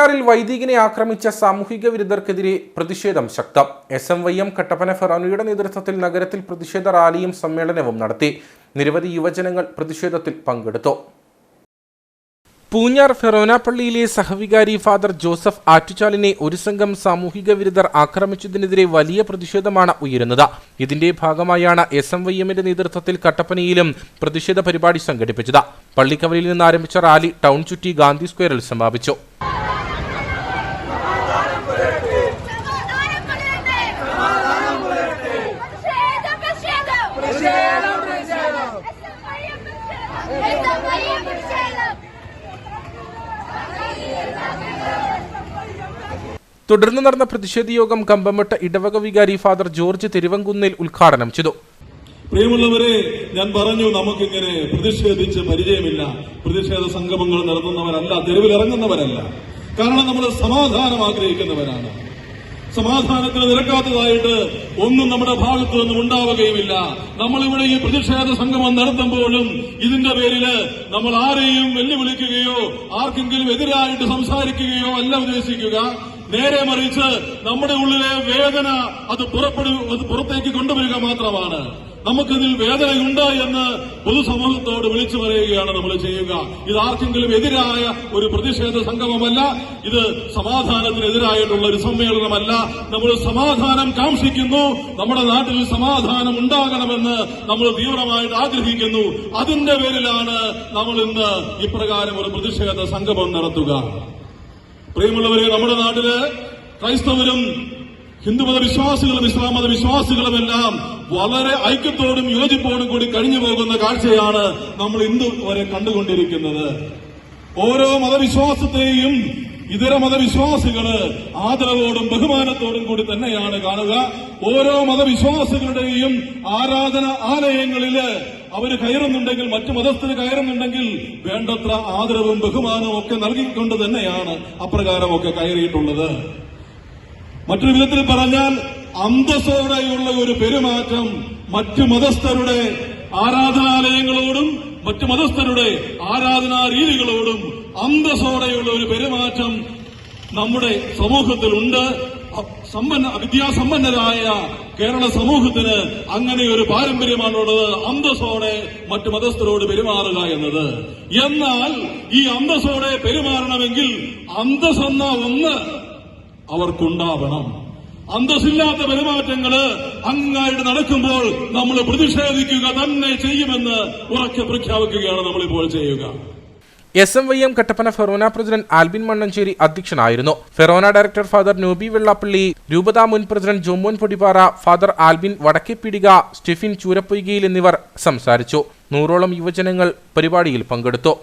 പൂഞ്ഞാറിൽ വൈദികനെ ആക്രമിച്ച സാമൂഹിക വിരുദ്ധർക്കെതിരെ പ്രതിഷേധം ശക്തം. S M Y M Kattappana ഫെറാനുയുടെ നേതൃത്വത്തിൽ നഗരത്തിൽ പ്രതിഷേധ റാലിയും സമ്മേളനവും നടത്തി. നിരവധി യുവജനങ്ങൾ പ്രതിഷേധത്തിൽ പങ്കെടുത്തു. പൂഞ്ഞാർ ഫെറോന പള്ളിയിലെ സഹവികാരി ഫാദർ ജോസഫ് ആറ്റുചാലിനെ ഒരു സംഘം സാമൂഹിക വിരുദ്ധർ ആക്രമിച്ചതിനെതിരെ വലിയ പ്രതിഷേധമാണ് ഉയരുന്നത്. ഇതിന്റെ ഭാഗമായാണ് എസ് എം വൈ എമ്മിന്റെ നേതൃത്വത്തിൽ കട്ടപ്പനയിലും പ്രതിഷേധ പരിപാടി സംഘടിപ്പിച്ചത്. പള്ളിക്കവലിൽ നിന്ന് ആരംഭിച്ച റാലി ടൗൺ ചുറ്റി ഗാന്ധി സ്ക്വയറിൽ സമാപിച്ചു സമാധാനം പുലരട്ടെ പ്രതിഷേധം പ്രതിഷേധം പ്രതിഷേധം പ്രതിഷേധം പ്രതിഷേധം തുടർന്ന് നടന്ന പ്രതിഷേധ യോഗം കമ്പമട്ട ഇടവക വികാരി ഫാദർ ജോർജ് തിരുവങ്കുന്നിൽ ഉദ്ഘാടനം ചെയ്തു. പ്രിയമുള്ളവരെ ഞാൻ പറഞ്ഞു നമുക്കിങ്ങനെ പ്രതിഷേധിച്ച് പരിചയമില്ല. പ്രതിഷേധ സംഗമങ്ങൾ നടത്തുന്നവരല്ല തെരുവിലിറങ്ങുന്നവരല്ല. കാരണം നമ്മൾ സമാധാനം ആഗ്രഹിക്കുന്നവരാണ്. സമാധാനത്തിന് നിരക്കാത്തതായിട്ട് ഒന്നും നമ്മുടെ ഭാഗത്തു നിന്നും ഉണ്ടാവുകയുമില്ല. നമ്മളിവിടെ ഈ പ്രതിഷേധ സംഗമം നടത്തുമ്പോഴും ഇതിന്റെ പേരിൽ നമ്മൾ ആരെയും വെല്ലുവിളിക്കുകയോ ആർക്കെങ്കിലും എതിരായിട്ട് സംസാരിക്കുകയോ അല്ല ഉദ്ദേശിക്കുക. നേരെ മറിച്ച് നമ്മുടെ ഉള്ളിലെ വേദന അത് പുറപ്പെടു അത് പുറത്തേക്ക് കൊണ്ടുവരിക മാത്രമാണ്. നമുക്കിതിൽ വേദനയുണ്ട് എന്ന് പൊതുസമൂഹത്തോട് വിളിച്ചു പറയുകയാണ് നമ്മൾ ചെയ്യുക. ഇത് ആർക്കെങ്കിലും എതിരായ ഒരു പ്രതിഷേധ സംഗമമല്ല ഇത് സമാധാനത്തിനെതിരായിട്ടുള്ള ഒരു സമ്മേളനമല്ല. നമ്മൾ സമാധാനം കാംക്ഷിക്കുന്നു നമ്മുടെ നാട്ടിൽ സമാധാനം ഉണ്ടാകണമെന്ന് നമ്മൾ തീവ്രമായിട്ട് ആഗ്രഹിക്കുന്നു. അതിന്റെ പേരിലാണ് നമ്മൾ ഇന്ന് ഇപ്രകാരം ഒരു പ്രതിഷേധ സംഗമം നടത്തുക. പ്രിയമുള്ളവരെ നമ്മുടെ നാട്ടിൽ ക്രൈസ്തവരും ഹിന്ദുമത വിശ്വാസികളും ഇസ്ലാം മത വിശ്വാസികളും എല്ലാം വളരെ ഐക്യത്തോടും യോജിപ്പോടും കൂടി കഴിഞ്ഞു പോകുന്ന കാഴ്ചയാണ് നമ്മൾ ഇന്ന് വരെ കണ്ടുകൊണ്ടിരിക്കുന്നത്. ഓരോ മതവിശ്വാസത്തെയും ഇതര മതവിശ്വാസികൾ ആദരവോടും ബഹുമാനത്തോടും കൂടി തന്നെയാണ് കാണുക. ഓരോ മതവിശ്വാസികളുടെയും ആരാധന ആലയങ്ങളിൽ അവർ കയറുന്നുണ്ടെങ്കിൽ മറ്റു മതസ്ഥര് കയറുന്നുണ്ടെങ്കിൽ വേണ്ടത്ര ആദരവും ബഹുമാനവും ഒക്കെ നൽകിക്കൊണ്ട് തന്നെയാണ് അപ്രകാരമൊക്കെ കയറിയിട്ടുള്ളത്. മറ്റൊരു വിധത്തിൽ പറഞ്ഞാൽ അന്തസ്സോടെയുള്ള ഒരു പെരുമാറ്റം മറ്റു മതസ്ഥരുടെ ആരാധനാലയങ്ങളോടും മറ്റു മതസ്ഥരുടെ ആരാധനാ രീതികളോടും അന്തസ്സോടെയുള്ള ഒരു പെരുമാറ്റം നമ്മുടെ സമൂഹത്തിലുണ്ട്. സമ്പന്ന വിദ്യാസമ്പന്നരായ കേരള സമൂഹത്തിന് അങ്ങനെ ഒരു പാരമ്പര്യമാണുള്ളത് അന്തസ്സോടെ മറ്റു മതസ്ഥരോട് പെരുമാറുക എന്നത്. എന്നാൽ ഈ അന്തസ്സോടെ പെരുമാറണമെങ്കിൽ അന്തസ്സെന്ന ഒന്ന് അവർക്കുണ്ടാവണം. അന്തസ്സില്ലാത്ത പെരുമാറ്റങ്ങൾ അങ്ങായിട്ട് നടക്കുമ്പോൾ നമ്മൾ പ്രതിഷേധിക്കുക തന്നെ ചെയ്യുമെന്ന് ഉറക്കെ പ്രഖ്യാപിക്കുകയാണ് നമ്മളിപ്പോൾ ചെയ്യുക. S M Y M Kattappana forane president Albin Mannancheri അധ്യക്ഷനായിരുന്നു. Forane director father Nobi Vellappally രൂപതാ മുൻ പ്രസിഡന്റ് ജോമോൻ പൊടിപാറ ഫാദർ ആൽബിൻ വടക്കേപ്പിടിക സ്റ്റെഫിൻ ചൂരപ്പൊയ്കയിൽ എന്നിവർ സംസാരിച്ചു. നൂറോളം യുവജനങ്ങൾ പരിപാടിയിൽ പങ്കെടുത്തു.